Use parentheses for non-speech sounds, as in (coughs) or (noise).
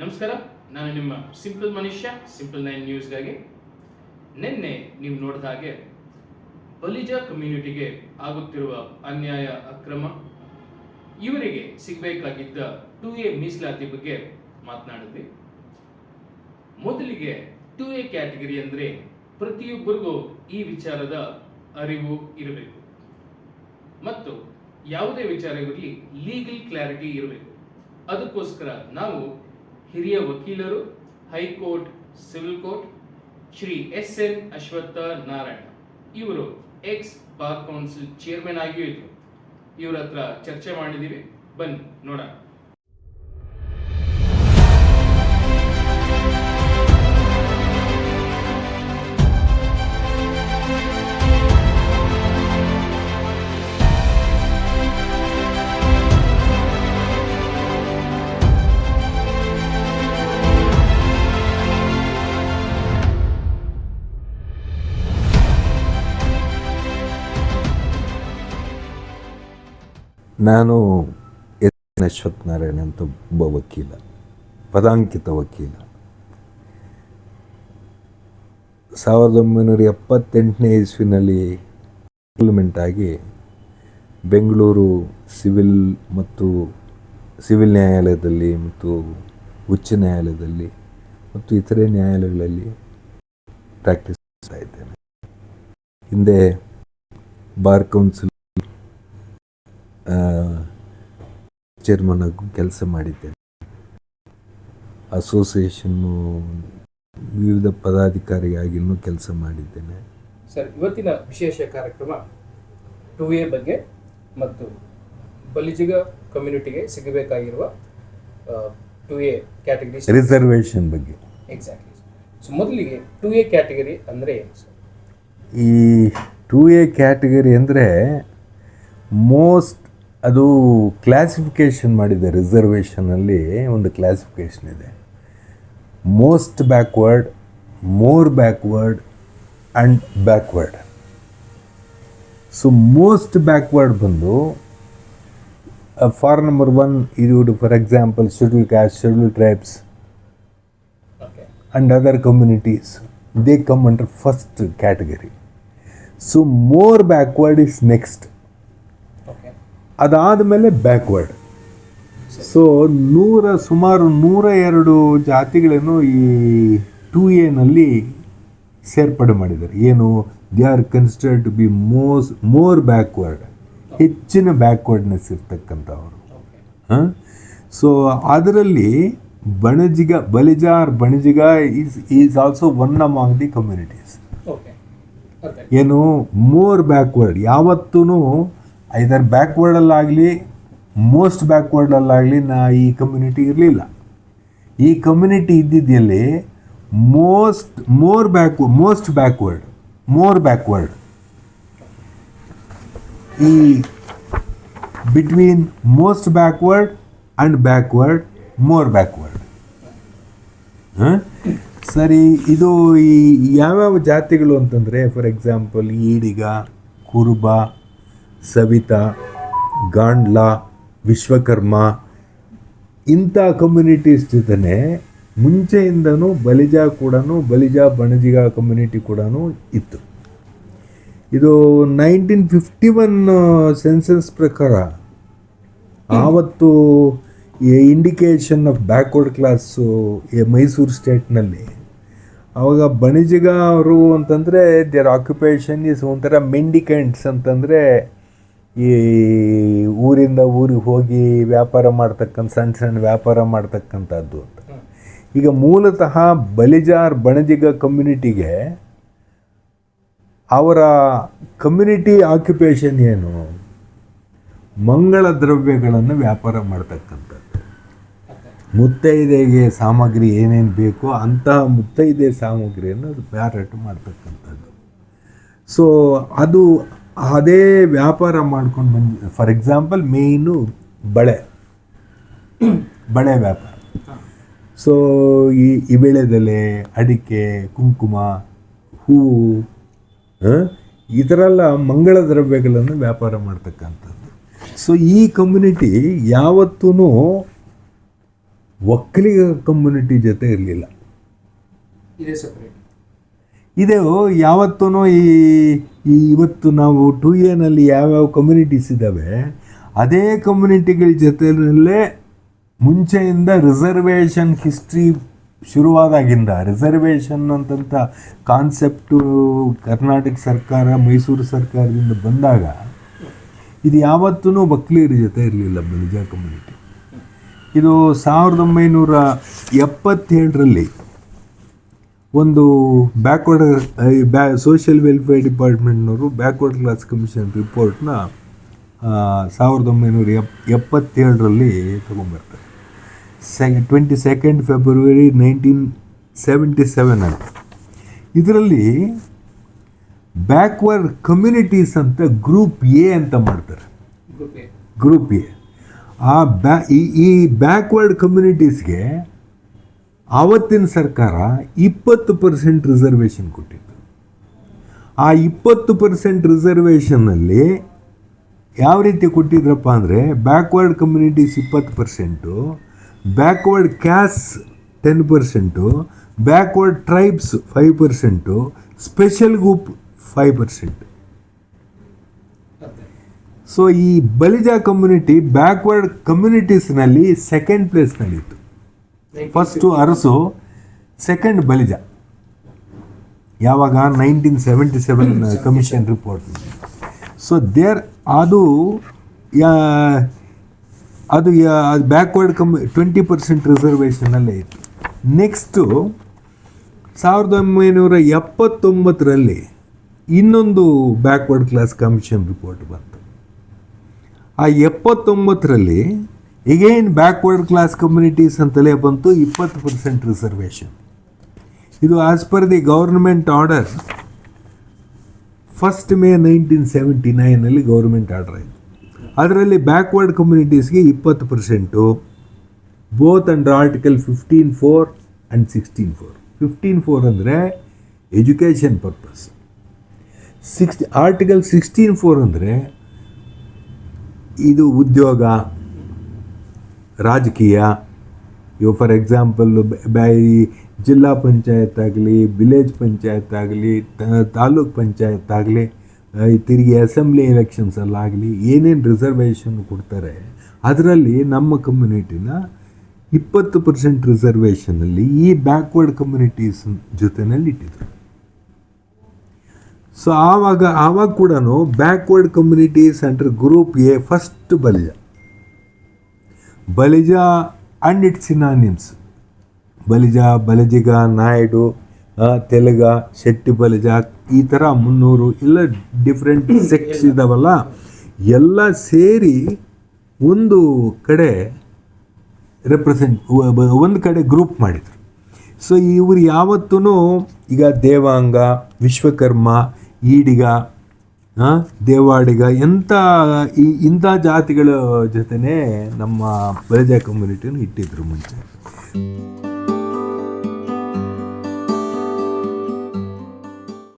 ನಮಸ್ಕಾರ, ನಾನು ನಿಮ್ಮ ಸಿಂಪಲ್ ಮನುಷ್ಯ ಸಿಂಪಲ್ ನೈನ್ ನ್ಯೂಸ್ಗಾಗಿ ನಿನ್ನೆ ನೀವು ನೋಡಿದ ಹಾಗೆ ಬಲಿಜ ಕಮ್ಯುನಿಟಿಗೆ ಆಗುತ್ತಿರುವ ಅನ್ಯಾಯ, ಅಕ್ರಮ ಇವರಿಗೆ ಸಿಗಬೇಕಾಗಿದ್ದ ಟು ಎ ಮೀಸಲಾತಿ ಬಗ್ಗೆ ಮಾತನಾಡಿದ್ವಿ. ಮೊದಲಿಗೆ ಟು ಎ ಕ್ಯಾಟಗರಿ ಅಂದರೆ ಪ್ರತಿಯೊಬ್ಬರಿಗೂ ಈ ವಿಚಾರದ ಅರಿವು ಇರಬೇಕು. ಮತ್ತು ಯಾವುದೇ ವಿಚಾರ ಇರಲಿ ಲೀಗಲ್ ಕ್ಲಾರಿಟಿ ಇರಬೇಕು. ಅದಕ್ಕೋಸ್ಕರ ನಾವು ಹಿರಿಯ ವಕೀಲರು, high court, civil court, Shri S N Ashwatha Narayana ಇವರು ಎಕ್ಸ್ ಬಾರ್ ಕೌನ್ಸಿಲ್ ಚೇರ್ಮನ್ ಆಗಿಯೂ ಇದ್ರು. ಇವರ ಹತ್ರ ಚರ್ಚೆ ಮಾಡಿದ್ದೀವಿ ಬನ್ನಿ, ನೋಡೋಣ. ನಾನು ಎಸ್ ಎನ್ ಅಶ್ವಥ್ ನಾರಾಯಣ ಅಂತ ಒಬ್ಬ ವಕೀಲ, ಪದಾಂಕಿತ ವಕೀಲ. ಸಾವಿರದ ಒಂಬೈನೂರ ಎಪ್ಪತ್ತೆಂಟನೇ ಇಸ್ವಿನಲ್ಲಿ ಆಗಿ ಬೆಂಗಳೂರು ಸಿವಿಲ್ ಮತ್ತು ಸಿವಿಲ್ ನ್ಯಾಯಾಲಯದಲ್ಲಿ ಮತ್ತು ಉಚ್ಚ ನ್ಯಾಯಾಲಯದಲ್ಲಿ ಮತ್ತು ಇತರೆ ನ್ಯಾಯಾಲಯಗಳಲ್ಲಿ ಪ್ರಾಕ್ಟೀಸ್ ಮಾಡ್ತಾ ಇದ್ದೇನೆ. ಹಿಂದೆ ಬಾರ್ ಕೌನ್ಸಿಲ್ ಚೇರ್ಮನ್ ಆಗಿ ಕೆಲಸ ಮಾಡಿದ್ದೇನೆ. ಅಸೋಸಿಯೇಷನ್ನು ವಿವಿಧ ಪದಾಧಿಕಾರಿಯಾಗಿಯೂ ಕೆಲಸ ಮಾಡಿದ್ದೇನೆ. ಸರ್ ಇವತ್ತಿನ ವಿಶೇಷ ಕಾರ್ಯಕ್ರಮ ಟು ಎ ಬಗ್ಗೆ ಮತ್ತು ಬಲಿಜಿಗ ಕಮ್ಯುನಿಟಿಗೆ ಸಿಗಬೇಕಾಗಿರುವ ಟು ಎ ಕ್ಯಾಟಗರಿ ರಿಸರ್ವೇಷನ್ ಬಗ್ಗೆ. ಎಕ್ಸಾಕ್ಟ್ಲಿ ಸೊ ಮೊದಲಿಗೆ ಟು ಎ ಕ್ಯಾಟಗರಿ ಅಂದರೆ ಏನು ಸರ್? ಈ ಟು ಎ ಕ್ಯಾಟಗರಿ ಅಂದರೆ ಮೋಸ್ಟ್ ಅದು ಕ್ಲಾಸಿಫಿಕೇಷನ್ ಮಾಡಿದೆ ರಿಸರ್ವೇಷನಲ್ಲಿ ಒಂದು ಕ್ಲಾಸಿಫಿಕೇಷನ್ ಇದೆ. Most backward more backward and backward so most backward ಬಂದು ಫಾರ್ ನಂಬರ್ ಒನ್ ಇದು for example schedule caste schedule tribes and other communities they come under first category so more backward is next ಅದಾದಮೇಲೆ backward so ನೂರ ಸುಮಾರು ನೂರ ಎರಡು ಜಾತಿಗಳನ್ನು ಈ two ಎನಲ್ಲಿ ಸೇರ್ಪಡೆ ಮಾಡಿದ್ದಾರೆ. ಏನು they are considered to be most more backward ಹೆಚ್ಚಿನ ಬ್ಯಾಕ್ವರ್ಡ್ನೆಸ್ ಇರ್ತಕ್ಕಂಥವ್ರು. ಹಾಂ? ಸೊ ಅದರಲ್ಲಿ Banajiga ಬಲಿಜಾರ್ Banajiga is is also one among the communities ಏನು ಮೋರ್ ಬ್ಯಾಕ್ವರ್ಡ್ ಯಾವತ್ತೂ ಐದರ್ ಬ್ಯಾಕ್ವರ್ಡಲ್ಲಾಗಲಿ ಮೋಸ್ಟ್ ಬ್ಯಾಕ್ವರ್ಡಲ್ಲಾಗಲಿ ನಾ ಈ ಕಮ್ಯುನಿಟಿ ಇರಲಿಲ್ಲ. ಈ community ಇದ್ದಿದ್ದಲ್ಲಿ most more back most backward more backward ಈ between most backward and backward more backward ಸರಿ, ಇದು ಈ ಯಾವ್ಯಾವ ಜಾತಿಗಳು ಅಂತಂದರೆ ಫಾರ್ ಎಕ್ಸಾಂಪಲ್ ಈಡಿಗ, ಕುರುಬ ಸವಿತಾ, ಗಾಂಡ್ಲಾ, ವಿಶ್ವಕರ್ಮ, ಇಂಥ ಕಮ್ಯುನಿಟೀಸ್ ಜೊತೆ ಮುಂಚೆಯಿಂದನೂ ಬಲಿಜ ಕೂಡ ಬಲಿಜ ಬಣಜಿಗ ಕಮ್ಯುನಿಟಿ ಕೂಡ ಇತ್ತು. ಇದು ನೈನ್ಟೀನ್ ಫಿಫ್ಟಿ ಒನ್ ಸೆನ್ಸಸ್ ಪ್ರಕಾರ ಆವತ್ತು indication of backward class Mysore ಸ್ಟೇಟ್ನಲ್ಲಿ ಆವಾಗ ಬಣಿಜಿಗ ಅವರು ಅಂತಂದರೆ ದೇರ್ ಆಕ್ಯುಪೇಷನ್ ಈಸ್ ಒಂಥರ ಮೆಂಡಿಕೆಂಟ್ಸ್ ಅಂತಂದರೆ ಈ ಊರಿಂದ ಊರಿಗೆ ಹೋಗಿ ವ್ಯಾಪಾರ ಮಾಡ್ತಕ್ಕಂಥ ಸಣ್ಣ ಸಣ್ಣ ವ್ಯಾಪಾರ ಮಾಡ್ತಕ್ಕಂಥದ್ದು ಅಂತ. ಈಗ ಮೂಲತಃ ಬಲಿಜಾರ್ ಬಣಜಿಗ ಕಮ್ಯುನಿಟಿಗೆ ಅವರ ಕಮ್ಯುನಿಟಿ ಆಕ್ಯುಪೇಷನ್ ಏನು? ಮಂಗಳ ದ್ರವ್ಯಗಳನ್ನು ವ್ಯಾಪಾರ ಮಾಡ್ತಕ್ಕಂಥದ್ದು. ಮುತ್ತೈದೆಗೆ ಸಾಮಗ್ರಿ ಏನೇನು ಬೇಕೋ ಅಂತಹ ಮುತ್ತೈದೆ ಸಾಮಗ್ರಿಯನ್ನು ಅದು ಮಾರಾಟ ಮಾಡ್ತಕ್ಕಂಥದ್ದು. ಸೊ ಅದು ಅದೇ ವ್ಯಾಪಾರ ಮಾಡ್ಕೊಂಡು ಬಂದ ಫಾರ್ ಎಕ್ಸಾಂಪಲ್ ಮೇಯ್ನು ಬಳೆ. ಬಳೆ ವ್ಯಾಪಾರ. ಸೊ ಈ ಈ ಬೆಳೆದೆಲೆ ಅಡಿಕೆ, ಕುಂಕುಮ, ಹೂವು ಈ ಥರ ಎಲ್ಲ ಮಂಗಳ ದ್ರವ್ಯಗಳನ್ನು ವ್ಯಾಪಾರ ಮಾಡ್ತಕ್ಕಂಥದ್ದು. ಸೊ ಈ ಕಮ್ಯುನಿಟಿ ಯಾವತ್ತೂ ಒಕ್ಕಲಿಗ ಕಮ್ಯುನಿಟಿ ಜೊತೆ ಇರಲಿಲ್ಲ. ಇದೇ ಯಾವತ್ತೂ ಈ ಈ ಇವತ್ತು ನಾವು ಟು ಎನಲ್ಲಿ ಯಾವ್ಯಾವ ಕಮ್ಯುನಿಟೀಸ್ ಇದ್ದಾವೆ ಅದೇ ಕಮ್ಯುನಿಟಿಗಳ ಜೊತೆಯಲ್ಲೇ ಮುಂಚೆಯಿಂದ ರಿಸರ್ವೇಷನ್ ಹಿಸ್ಟ್ರಿ ಶುರುವಾದಾಗಿಂದ ರಿಸರ್ವೇಷನ್ ಅಂತಂಥ ಕಾನ್ಸೆಪ್ಟು ಕರ್ನಾಟಕ ಸರ್ಕಾರ, ಮೈಸೂರು ಸರ್ಕಾರದಿಂದ ಬಂದಾಗ, ಇದು ಯಾವತ್ತೂ ಬಕ್ಲೀರ್ ಜೊತೆ ಇರಲಿಲ್ಲ ಬಲಿಜ ಕಮ್ಯುನಿಟಿ ಇದು ಸಾವಿರದ ಒಂಬೈನೂರ ಎಪ್ಪತ್ತೇಳರಲ್ಲಿ ಒಂದು ಬ್ಯಾಕ್ವರ್ಡ್ ಬ್ಯಾ ಸೋಷಿಯಲ್ ವೆಲ್ಫೇರ್ ಡಿಪಾರ್ಟ್ಮೆಂಟ್ನವರು ಬ್ಯಾಕ್ವರ್ಡ್ ಕ್ಲಾಸ್ ಕಮಿಷನ್ ರಿಪೋರ್ಟ್ನ ಸಾವಿರದ ಒಂಬೈನೂರ ಎಪ್ ಎಪ್ಪತ್ತೇಳರಲ್ಲಿ ತಗೊಂಬರ್ತಾರೆ ಸೆ twenty second February nineteen seventy seven ಅಂತ ಇದರಲ್ಲಿ ಬ್ಯಾಕ್ವರ್ಡ್ ಕಮ್ಯುನಿಟೀಸ್ ಅಂತ ಗ್ರೂಪ್ ಎ ಅಂತ ಮಾಡ್ತಾರೆ. ಗ್ರೂಪ್ ಎ ಗ್ರೂಪ್ ಎ ಆ ಬ್ಯಾ ಈ ಈ ಬ್ಯಾಕ್ವರ್ಡ್ ಕಮ್ಯುನಿಟೀಸ್ಗೆ ಆವತ್ತಿನ ಸರ್ಕಾರ ಇಪ್ಪತ್ತು ಪರ್ಸೆಂಟ್ ರಿಸರ್ವೇಷನ್ ಕೊಟ್ಟಿತ್ತು. ಆ ಇಪ್ಪತ್ತು ಪರ್ಸೆಂಟ್ ರಿಸರ್ವೇಷನ್ನಲ್ಲಿ ಯಾವ ರೀತಿ ಕೊಟ್ಟಿದ್ರಪ್ಪ ಅಂದರೆ ಬ್ಯಾಕ್ವರ್ಡ್ ಕಮ್ಯುನಿಟೀಸ್ ಇಪ್ಪತ್ತು percent, backward caste ten percent, backward tribes five percent, special group five percent. So ಈ ಬಲಿಜಾ ಕಮ್ಯುನಿಟಿ ಬ್ಯಾಕ್ವರ್ಡ್ ಕಮ್ಯುನಿಟೀಸ್ನಲ್ಲಿ ಸೆಕೆಂಡ್ ಪ್ಲೇಸ್ನಲ್ಲಿತ್ತು ಫಸ್ಟು ಅರಸು ಸೆಕೆಂಡ್ ಬಲಿಜ. ಯಾವಾಗ? Nineteen seventy seven commission report so there ಅದು ಅದು ಬ್ಯಾಕ್ವರ್ಡ್ ಕಮ್ ಟ್ವೆಂಟಿ ಪರ್ಸೆಂಟ್ ರಿಸರ್ವೇಷನಲ್ಲೇ ಇತ್ತು. Next ಸಾವಿರದ ಒಂಬೈನೂರ ಎಪ್ಪತ್ತೊಂಬತ್ತರಲ್ಲಿ ಇನ್ನೊಂದು ಬ್ಯಾಕ್ವರ್ಡ್ ಕ್ಲಾಸ್ ಕಮಿಷನ್ ರಿಪೋರ್ಟ್ ಬಂತು. ಆ ಎಪ್ಪತ್ತೊಂಬತ್ತರಲ್ಲಿ ಎಗೈನ್ ಬ್ಯಾಕ್ವರ್ಡ್ ಕ್ಲಾಸ್ ಕಮ್ಯುನಿಟೀಸ್ ಅಂತಲೇ ಬಂತು, ಇಪ್ಪತ್ತು ಪರ್ಸೆಂಟ್ ರಿಸರ್ವೇಷನ್ ಇದು as per the government order first May nineteen seventy ನೈನಲ್ಲಿ government order ಆಯಿತು. ಅದರಲ್ಲಿ ಬ್ಯಾಕ್ವರ್ಡ್ ಕಮ್ಯುನಿಟೀಸ್ಗೆ ಇಪ್ಪತ್ತು percent both under article fifteen four and sixteen four fifteen four ಅಂದರೆ education purpose sixty article sixteen four ಅಂದರೆ ಇದು ಉದ್ಯೋಗ ರಾಜಕೀಯ. ಇವು ಫಾರ್ ಎಕ್ಸಾಂಪಲ್ ಬೈ ಜಿಲ್ಲಾ ಪಂಚಾಯತ್ ಆಗಲಿ ವಿಲೇಜ್ ಪಂಚಾಯತ್ ಆಗಲಿ ತಾಲೂಕ್ ಪಂಚಾಯತ್ ಆಗಲಿ ತಿರುಗಿ ಅಸೆಂಬ್ಲಿ ಎಲೆಕ್ಷನ್ಸಲ್ಲಾಗಲಿ ಏನೇನು ರಿಸರ್ವೇಷನ್ ಕೊಡ್ತಾರೆ, ಅದರಲ್ಲಿ ನಮ್ಮ ಕಮ್ಯುನಿಟಿನ ಇಪ್ಪತ್ತು ಪರ್ಸೆಂಟ್ ರಿಸರ್ವೇಷನಲ್ಲಿ ಈ ಬ್ಯಾಕ್ವರ್ಡ್ ಕಮ್ಯುನಿಟೀಸ್ ಜೊತೆನಲ್ಲಿ ಇಟ್ಟಿದ್ರು. ಸೊ ಆವಾಗ ಆವಾಗ ಕೂಡ backward communities under group A first Balija Balija and its synonyms Balija Balajiga Naidu Telugu Shetty Balija ಈ ಥರ ಮುನ್ನೂರು ಇಲ್ಲ ಡಿಫ್ರೆಂಟ್ ಸೆಕ್ಸ್ (coughs) ಇದಾವಲ್ಲ ಎಲ್ಲ ಸೇರಿ ಒಂದು ಕಡೆ ರೆಪ್ರೆಸೆಂಟ್ ಒಂದು ಕಡೆ ಗ್ರೂಪ್ ಮಾಡಿದರು. ಸೊ ಇವರು ಯಾವತ್ತೂ ಈಗ ದೇವಾಂಗ ವಿಶ್ವಕರ್ಮ ಈಡಿಗ ದೇವಾಡಿಗ ಎಂಥ ಈ ಇಂಥ ಜಾತಿಗಳ ಜೊತೆನೇ ನಮ್ಮ ಪ್ರಜಾ ಕಮ್ಯುನಿಟಿಯನ್ನು ಇಟ್ಟಿದ್ರು ಮುಂಚೆ.